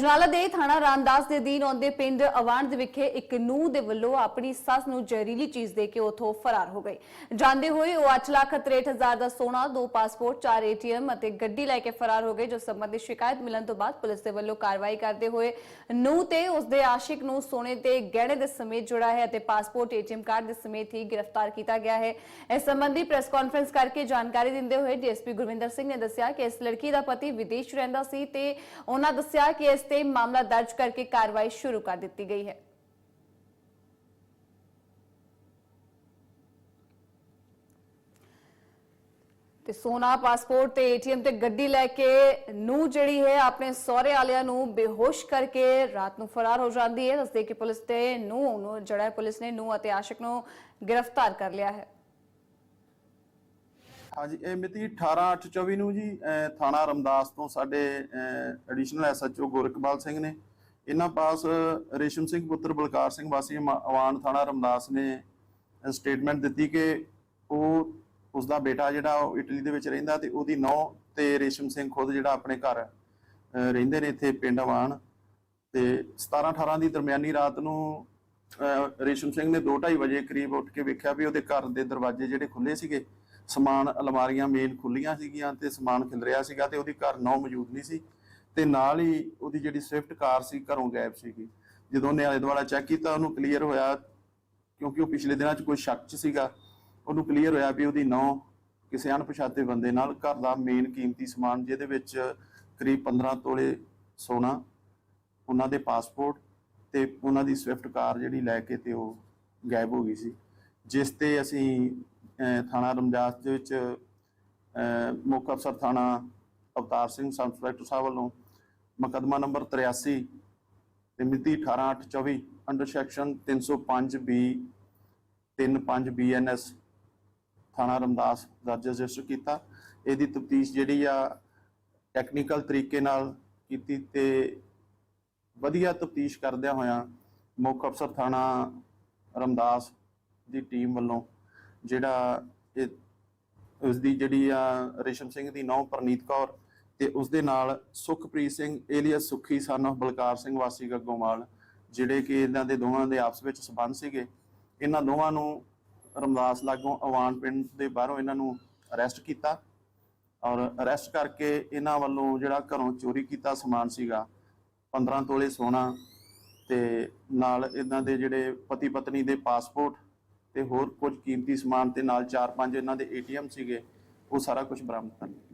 ਅਜਨਾਲਾ ਦੇ ਥਾਣਾ ਰਾਮਦਾਸ ਦੇ ਦੀਨ ਆਉਂਦੇ ਪਿੰਡ ਅਵਾਂਡ ਵਿਖੇ ਇੱਕ ਨੂੰਹ ਦੇ ਵੱਲੋਂ ਆਪਣੀ ਸੱਸ ਨੂੰ ਜ਼ਹਿਰੀਲੀ ਚੀਜ਼ ਦੇ ਕੇ ਉਥੋਂ ਫਰਾਰ ਹੋ ਗਈ ਜਾਂਦੇ ਹੋਏ ਉਹ 86,63,000 ਦਾ ਸੋਨਾ ਦੋ ਪਾਸਪੋਰਟ ਚਾਰ ਏਟੀਐਮ ਅਤੇ ਗੱਡੀ ਲੈ ਕੇ ਫਰਾਰ ਹੋ ਗਏ ਜੋ ਸੰਬੰਧੀ ਸ਼ਿਕਾਇਤ ਮਿਲਣ ਤੋਂ ਬਾਅਦ ਪੁਲਿਸ ਦੇ ਵੱਲੋਂ ਕਾਰਵਾਈ ਕਰਦੇ ਹੋਏ ਨੂੰਹ ਤੇ ਉਸਦੇ ਆਸ਼ਿਕ ਨੂੰ ਸੋਨੇ ਤੇ ਗਹਿਣੇ ਦੇ ਸਮੇਤ ਜੁੜਾ ਹੈ ਅਤੇ ਪਾਸਪੋਰਟ ਏਟੀਐਮ ਕਾਰਡ ਦੇ ਸਮੇਤ ਹੀ ਗ੍ਰਿਫਤਾਰ ਕੀਤਾ ਗਿਆ ਹੈ। ਇਸ ਸੰਬੰਧੀ ਪ੍ਰੈਸ ਕਾਨਫਰੰਸ ਕਰਕੇ ਜਾਣਕਾਰੀ ਦਿੰਦੇ ਹੋਏ ਡੀਐਸਪੀ ਗੁਰਵਿੰਦਰ ਸਿੰਘ ਨੇ ਦੱਸਿਆ ਕਿ ਇਸ ਲੜਕੀ ਦਾ ਪਤੀ ਵਿਦੇਸ਼ ਰਹਿੰਦਾ ਸੀ ਤੇ ਉਹਨਾਂ ਦੱਸਿਆ ਕਿ ਇਸ ਤੇ ਮਾਮਲਾ ਦਰਜ ਕਰਕੇ ਕਾਰਵਾਈ ਸ਼ੁਰੂ ਕਰ ਦਿੱਤੀ ਗਈ ਹੈ। ਤੇ ਸੋਨਾ ਪਾਸਪੋਰਟ ਤੇ ਏਟੀਐਮ ਤੇ ਗੱਡੀ ਲੈ ਕੇ ਨੂੰ ਜਿਹੜੀ ਹੈ, ਆਪਣੇ ਸਹੁਰੇ ਵਾਲਿਆਂ ਨੂੰ ਬੇਹੋਸ਼ ਕਰਕੇ ਰਾਤ ਨੂੰ ਫਰਾਰ ਹੋ ਜਾਂਦੀ ਹੈ। ਦੱਸਦੇ ਕਿ ਪੁਲਿਸ ਤੇ ਨੂੰ ਨੂੰ ਜਿਹੜਾ ਹੈ ਪੁਲਿਸ ਨੇ ਨੂੰ ਅਤੇ ਆਸ਼ਿਕ ਨੂੰ ਗ੍ਰਿਫਤਾਰ ਕਰ ਲਿਆ ਹੈ। ਹਾਂਜੀ, ਇਹ ਮਿਤੀ 18/8/24 ਨੂੰ ਜੀ ਥਾਣਾ ਰਮਦਾਸ ਤੋਂ ਸਾਡੇ ਐਡੀਸ਼ਨਲ ਐਸਐਚਓ ਗੋਰਖਪਾਲ ਸਿੰਘ ਨੇ ਇਹਨਾਂ ਪਾਸ ਰੇਸ਼ਮ ਸਿੰਘ ਪੁੱਤਰ ਬਲਕਾਰ ਸਿੰਘ ਵਾਸੀ ਅਮਾ- ਅਵਾਨ ਥਾਣਾ ਰਮਦਾਸ ਨੇ ਸਟੇਟਮੈਂਟ ਦਿੱਤੀ ਕਿ ਉਹ ਉਸ ਦਾ ਬੇਟਾ ਜਿਹੜਾ ਉਹ ਇਟਲੀ ਦੇ ਵਿੱਚ ਰਹਿੰਦਾ ਤੇ ਉਹਦੀ ਨੌ ਤੇ ਰੇਸ਼ਮ ਸਿੰਘ ਖੁਦ ਜਿਹੜਾ ਆਪਣੇ ਘਰ ਰਹਿੰਦੇ ਨੇ ਇੱਥੇ ਪਿੰਡ ਅਵਾਨ ਤੇ 17 18 ਦੀ ਦਰਮਿਆਨੀ ਰਾਤ ਨੂੰ ਰੇਸ਼ਮ ਸਿੰਘ ਨੇ 2:30 ਵਜੇ ਕਰੀਬ ਉੱਠ ਕੇ ਵੇਖਿਆ ਵੀ ਉਹਦੇ ਘਰ ਦੇ ਦਰਵਾਜ਼ੇ ਜਿਹੜੇ ਖੁੱਲੇ ਸੀਗੇ ਸਮਾਨ ਅਲਮਾਰੀਆਂ ਮੇਨ ਖੁੱਲੀਆਂ ਸੀਗੀਆਂ ਤੇ ਸਮਾਨ ਖਿਲਰਿਆ ਸੀਗਾ ਤੇ ਉਹਦੀ ਘਰ ਨੌ ਮੌਜੂਦ ਨਹੀਂ ਸੀ ਤੇ ਨਾਲ ਹੀ ਉਹਦੀ ਜਿਹੜੀ ਸਵਿਫਟ ਕਾਰ ਸੀ ਘਰੋਂ ਗਾਇਬ ਸੀਗੀ। ਜਦੋਂ ਉਹਨੇ ਆਲੇ ਦੁਆਲਾ ਚੈੱਕ ਕੀਤਾ, ਉਹਨੂੰ ਕਲੀਅਰ ਹੋਇਆ ਕਿਉਂਕਿ ਉਹ ਪਿਛਲੇ ਦਿਨਾਂ 'ਚ ਕੋਈ ਸ਼ੱਕ 'ਚ ਸੀਗਾ, ਉਹਨੂੰ ਕਲੀਅਰ ਹੋਇਆ ਵੀ ਉਹਦੀ ਨੌ ਕਿਸੇ ਅਣਪਛਾਤੇ ਬੰਦੇ ਨਾਲ ਘਰ ਦਾ ਮੇਨ ਕੀਮਤੀ ਸਮਾਨ ਜਿਹਦੇ ਵਿੱਚ ਕਰੀਬ 15 ਤੋਲੇ ਸੋਨਾ, ਉਹਨਾਂ ਦੇ ਪਾਸਪੋਰਟ ਤੇ ਉਹਨਾਂ ਦੀ ਸਵਿਫਟ ਕਾਰ ਜਿਹੜੀ ਲੈ ਕੇ ਤੇ ਉਹ ਗਾਇਬ ਹੋ ਗਈ ਸੀ। ਜਿਸ ਤੇ ਅਸੀਂ ਥਾਣਾ ਰਮਦਾਸ ਦੇ ਵਿੱਚ ਮੁੱਖ ਅਫਸਰ ਥਾਣਾ ਅਵਤਾਰ ਸਿੰਘ, ਸਬ ਇੰਸਪੈਕਟਰ ਸਾਹਿਬ ਵੱਲੋਂ ਮੁਕੱਦਮਾ ਨੰਬਰ 83 ਤੇ ਮਿਤੀ 18/8/24 ਅੰਡਰ ਸੈਕਸ਼ਨ 305 ਬੀ 35 ਬੀਐਨਐਸ ਥਾਣਾ ਰਮਦਾਸ ਦਰਜ ਰਜਿਸਟਰ ਕੀਤਾ। ਇਹਦੀ ਤਫਤੀਸ਼ ਜਿਹੜੀ ਆ ਟੈਕਨੀਕਲ ਤਰੀਕੇ ਨਾਲ ਕੀਤੀ ਤੇ ਵਧੀਆ ਤਫਤੀਸ਼ ਕਰਦਿਆਂ ਹੋਇਆਂ ਮੁੱਖ ਅਫਸਰ ਥਾਣਾ ਰਮਦਾਸ ਦੀ ਟੀਮ ਵੱਲੋਂ ਜਿਹੜਾ ਇਹ ਉਸ ਦੀ ਜਿਹੜੀ ਆ ਰੇਸ਼ਮ ਸਿੰਘ ਦੀ ਨੌ ਪ੍ਰਨੀਤ ਕੌਰ ਤੇ ਉਸ ਦੇ ਨਾਲ ਸੁਖਪ੍ਰੀਤ ਸਿੰਘ ਏਲੀਅਸ ਸੁਖੀ ਸਨ of ਬਲਕਾਰ ਸਿੰਘ ਵਾਸੀ ਗੱਗੋਮਾਲ ਜਿਹੜੇ ਕਿ ਇਹਨਾਂ ਦੇ ਦੋਵਾਂ ਦੇ ਆਪਸ ਵਿੱਚ ਸਬੰਧ ਸੀਗੇ। ਇਹਨਾਂ ਦੋਵਾਂ ਨੂੰ ਰਮਦਾਸ ਲਾਗੋਂ ਅਵਾਨ ਪਿੰਡ ਦੇ ਬਾਹਰੋਂ ਇਹਨਾਂ ਨੂੰ ਅਰੈਸਟ ਕੀਤਾ ਔਰ ਅਰੈਸਟ ਕਰਕੇ ਇਹਨਾਂ ਵੱਲੋਂ ਜਿਹੜਾ ਘਰੋਂ ਚੋਰੀ ਕੀਤਾ ਸਮਾਨ ਸੀਗਾ 15 ਤੋਲੇ ਸੋਨਾ ਤੇ ਨਾਲ ਇਹਨਾਂ ਦੇ ਜਿਹੜੇ ਪਤੀ ਪਤਨੀ ਦੇ ਪਾਸਪੋਰਟ ਤੇ ਹੋਰ ਕੁਝ ਕੀਮਤੀ ਸਮਾਨ ਤੇ ਨਾਲ 4-5 ਇਹਨਾਂ ਦੇ ਏਟੀਐਮ ਸੀਗੇ, ਉਹ ਸਾਰਾ ਕੁਝ ਬਰਾਮਦ ਕਰ ਲਿਆ।